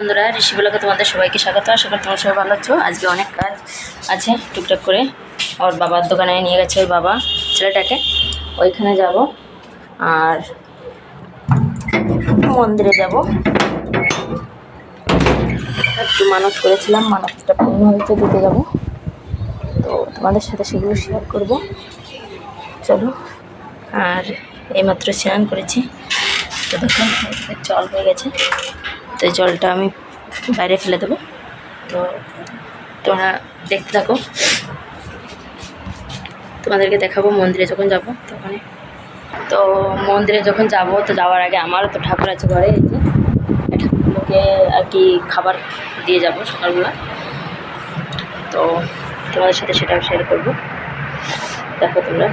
বন্ধুরা, ঋষি ব্লগে তোমাদের সবাইকে স্বাগত। আশা করি তোমরা সবাই ভালো আছো। আজকে অনেক কাজ আছে টুকটাক করে। ওর বাবার দোকানে নিয়ে গেছে ওর বাবা, ছেলেটাকে। ওইখানে যাব। আর মন্দিরে যাব। একটু মানত করেছিলাম, মানতটা পূর্ণ হয়েছে, দিতে যাব। তো তোমাদের সাথে সেগুলো শেয়ার করব। চলো, আর এইমাত্র স্নান করেছি। তো দেখো জল হয়ে গেছে। তো জলটা আমি বাইরে ফেলে দেবো। তো তোমরা দেখতে থাকো। তোমাদেরকে দেখাবো মন্দিরে যখন যাব তখনই। তো মন্দিরে যখন যাব তো যাওয়ার আগে আমারও তো ঠাকুর আছে ঘরে, এই ঠাকুরগুলোকে আর কি খাবার দিয়ে যাব সকালবেলা। তো তোমাদের সাথে সেটাও শেয়ার করব। দেখো তোমরা।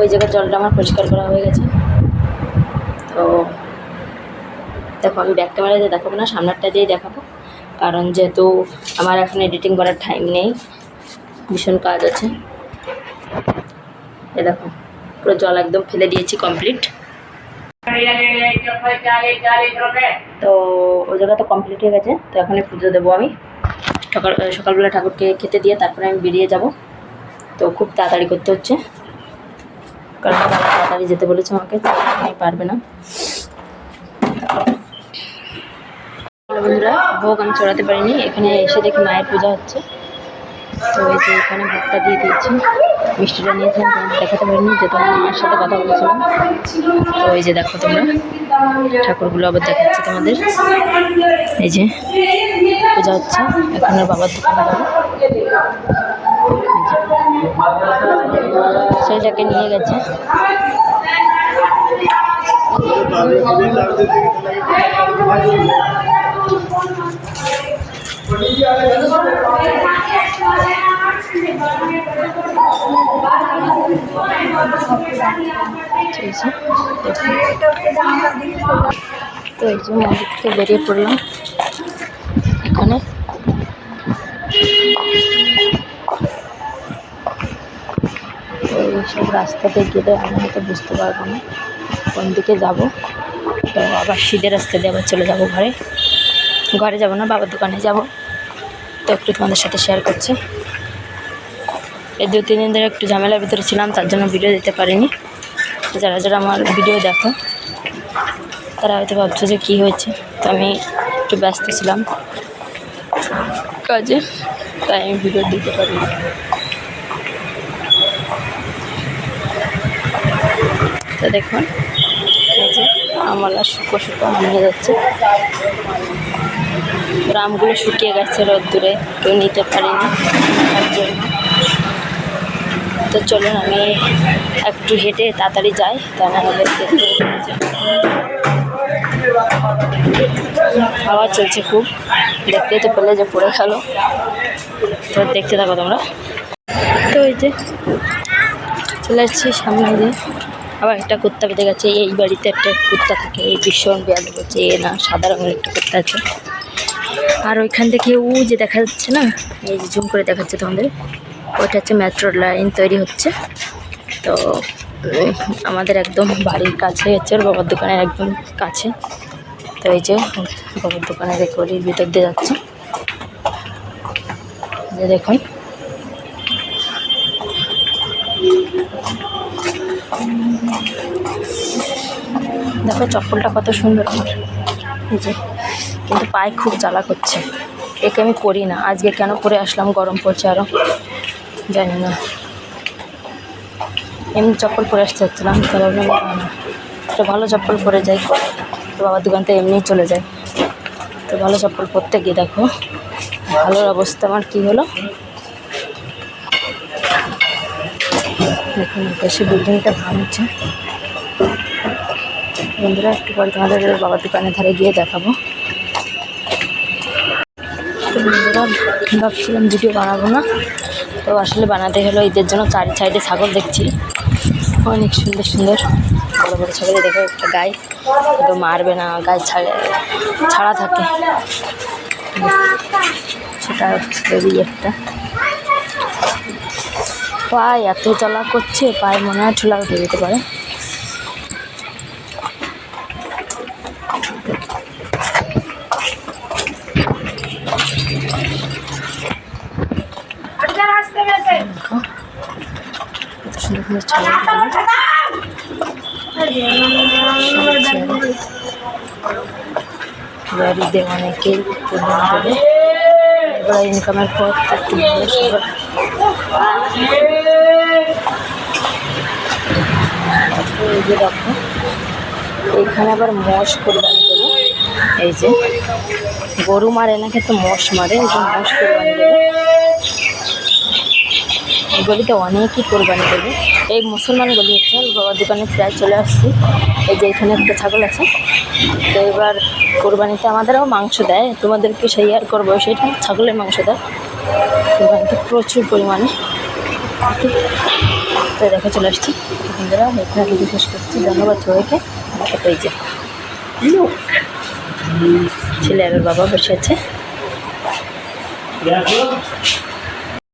ওই জায়গার জলটা আমার পরিষ্কার করা হয়ে গেছে তো দেখো, আমি ব্যাক ক্যামেরা দিয়ে দেখাবো না, সামনেরটা দিয়েই দেখাবো। কারণ যেহেতু আমার এখন এডিটিং করার টাইম নেই, ভীষণ কাজ আছে। এ দেখো, পুরো জল একদম ফেলে দিয়েছি কমপ্লিট তো ওই জায়গা তো কমপ্লিট হয়ে গেছে, তো এখনই পুজো দেবো আমি। সকাল, সকালবেলা ঠাকুরকে খেতে দিয়ে তারপরে আমি বেরিয়ে যাব। তো খুব তাড়াতাড়ি করতে হচ্ছে। কারণ তাড়াতাড়ি যেতে বলেছে আমাকে আমি পারবে না। বন্ধুরা, ভোগ আমি চড়াতে পারিনি, এখানে এসে দেখি মায়ের পূজা হচ্ছে। তো এই যে এখানে ভোগটা দিয়ে দিয়েছি। মিষ্টিটা নিয়েছিলাম তোমাদের দেখাতে পারিনি যে তোমার মায়ের সাথে কথা বলেছিলাম। তো এই যে দেখো তোমরা, ঠাকুরগুলো আবার দেখাচ্ছি তোমাদের। এই যে পূজা হচ্ছে, এখন আর বাবার দোকানে ছেলেটাকে নিয়ে গেছে। তো এই যে মন্দির থেকে বেরিয়ে পড়লাম। এখানে। এইসব রাস্তাতে গেলে আমি হয়তো বুঝতে পারব না। কোন দিকে যাব? তো আবার সিধে রাস্তা দিয়ে আবার চলে যাব ঘরে। ঘরে যাব না, বাবার দোকানে যাব। তো একটু তোমাদের সাথে শেয়ার করছি। এই দু, তিন দিন ধরে একটু ঝামেলার ভিতরে ছিলাম, তার জন্য ভিডিও দিতে পারিনি। যারা যারা আমার ভিডিও দেখো, তারা হয়তো ভাবছ যে কী হয়েছে। তো আমি একটু ব্যস্ত ছিলাম কাজে, তাই আমি ভিডিও দিতে পারিনি। তো দেখুন যে আমলা শুকো শুকো ভেঙে যাচ্ছে। রামগুলো শুকিয়ে গেছে রোদ্দুরে, কেউ নিতে পারিনি। তার জন্য তো চলুন, আমি একটু হেঁটে তাড়াতাড়ি যাই তা না হলে হাওয়া চলছে খুব, দেখতে তো পেলে যে পড়ে গেল তো দেখতে থাকো তোমরা। তো এই যে, চলে আসছি সামনে যে আবার একটা কুত্তা বেঁধে গেছে, এই বাড়িতে একটা কুত্তা থাকে, এই ভীষণ বিয়াদ করছে এ না, সাদা রঙের একটা কুত্তা আছে। আর ওইখান থেকে ও যে দেখা যাচ্ছে না, এই যে জুম করে দেখাচ্ছে তোমাদের, ওইটা হচ্ছে মেট্রো লাইন তৈরি হচ্ছে। তো আমাদের একদম বাড়ির কাছে হচ্ছে, ওর বাবার দোকানের একদম কাছে। তো এই যে, বাবার দোকানের গলির ভিতর দিয়ে যাচ্ছে। যে দেখুন দেখো চপ্পলটা কত সুন্দর যে, কিন্তু পায়ে খুব জ্বালা করছে। একে আমি পরি না, আজকে কেন পরে আসলাম, গরম পড়ছে আরও জানি না। এমনি চপ্পল পরে আসতে তো ভাবলাম না। একটা ভালো চপ্পল পরে যাই। তো বাবার দোকান থেকে এমনিই চলে যায় তো ভালো চপ্পল পরতে গিয়ে দেখো, ভালোর অবস্থা আমার কী হলো? দেখুন বেশি বিল্ডিংটা ভাঙছে। বন্ধুরা, একটু পরে তোমাদের বাবার দোকানের ধারে গিয়ে দেখাবো। বন্ধুরা, ভাবছিলাম ভিডিও বানাবো না। তো আসলে বানাতে হলো ঈদের জন্য চারি সাইডে ছাগল দেখছি। অনেক সুন্দর সুন্দর। বড়ো বড়ো ছাগল দেখে একটা গায়ে তো মারবে না গায়ে ছাড়ে, ছাড়া থাকে। সেটা একটা। পায়ে, এত চলা করছে, পায়ে মনে হয় ঠোলা উঠে যেতে পারে। দেওয়া অনেকেই পূর্ণ করে এবার ইনকামের পথ একটু এই যে দেখো এইখানে আবার মশ কোরবানি দেবো। এই যে, গরু মারে না, কিন্তু মশ মারে, এই যে মশ কোরবানি দেবে। এই গলিতে অনেকই কোরবানি দেবে এই মুসলমান গলি হচ্ছে বাবার দোকানে প্রায় চলে আসছি। এই যে এখানে একটা ছাগল আছে। তো এবার কোরবানিতে আমাদেরও মাংস দেয়। তোমাদেরকে সেই আর করব, সেটা ছাগলের মাংস দেয়। কোরবানিতে প্রচুর পরিমাণে। তো দেখে, চলে আসছি। বন্ধুরা এখানে ভিডিও শেষ করছি। ধন্যবাদ সবাইকে। এই যে ছেলে আর বাবা বসে আছে।